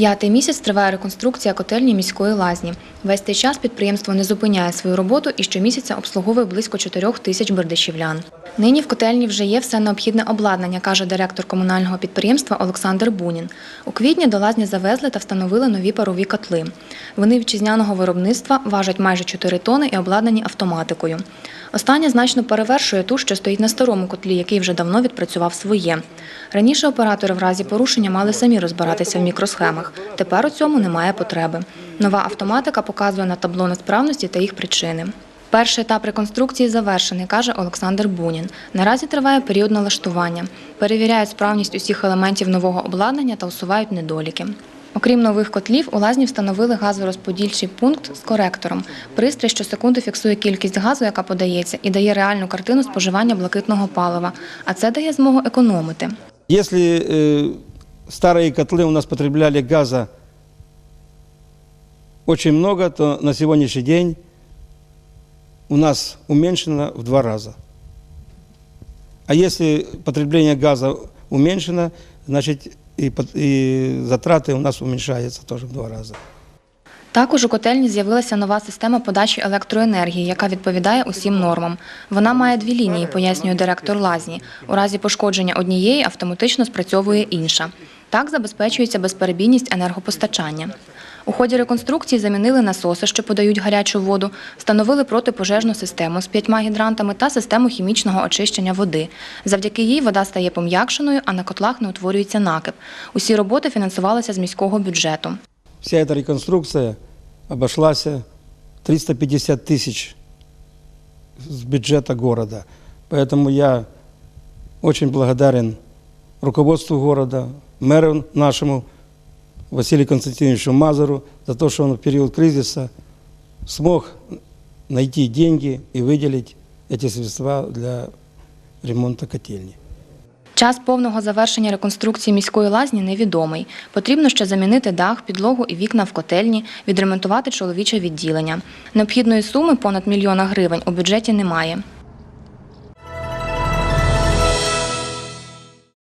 П'ятий місяць триває реконструкція котельні міської лазні. Весь цей час підприємство не зупиняє свою роботу і щомісяця обслуговує близько 4 тисяч бердичівлян. Нині в котельні вже є все необхідне обладнання, каже директор комунального підприємства Олександр Бунін. У квітні до лазні завезли та встановили нові парові котли. Вони вітчизняного виробництва важать майже 4 тони і обладнані автоматикою. Остання значно перевершує ту, що стоїть на старому котлі, який вже давно відпрацював своє. Раніше оператори в разі порушення мали самі розбиратися в мікросхемах. Тепер у цьому немає потреби. Нова автоматика показує на табло несправності та їх причини. Перший етап реконструкції завершений, каже Олександр Бунін. Наразі триває період налаштування. Перевіряють справність усіх елементів нового обладнання та усувають недоліки. Окрім нових котлів, у лазні встановили газорозподільчий пункт з коректором. Пристрій щосекунди фіксує кількість газу, яка подається, і дає реальну картину споживання блакитного палива. А це дає змогу економити. Если э, старые котлы у нас потребляли газа очень много, то на сегодняшний день у нас уменьшено в два раза. А если потребление газа уменьшено, значит и, пот- и затраты у нас уменьшаются тоже в два раза. Також у котельні з'явилася нова система подачі електроенергії, яка відповідає усім нормам. Вона має дві лінії, пояснює директор лазні. У разі пошкодження однієї автоматично спрацьовує інша. Так забезпечується безперебійність енергопостачання. У ході реконструкції замінили насоси, що подають гарячу воду, встановили протипожежну систему з п'ятьма гідрантами та систему хімічного очищення води. Завдяки їй вода стає пом'якшеною, а на котлах не утворюється накип. Усі роботи фінансувалися з міського бюджету. Вся эта реконструкция обошлась 350 тысяч с бюджета города. Поэтому я очень благодарен руководству города, мэру нашему Василию Константиновичу Мазару за то, что он в период кризиса смог найти деньги и выделить эти средства для ремонта котельни. Час повного завершення реконструкції міської лазні невідомий. Потрібно ще замінити дах, підлогу і вікна в котельні, відремонтувати чоловіче відділення. Необхідної суми понад мільйона гривень у бюджеті немає.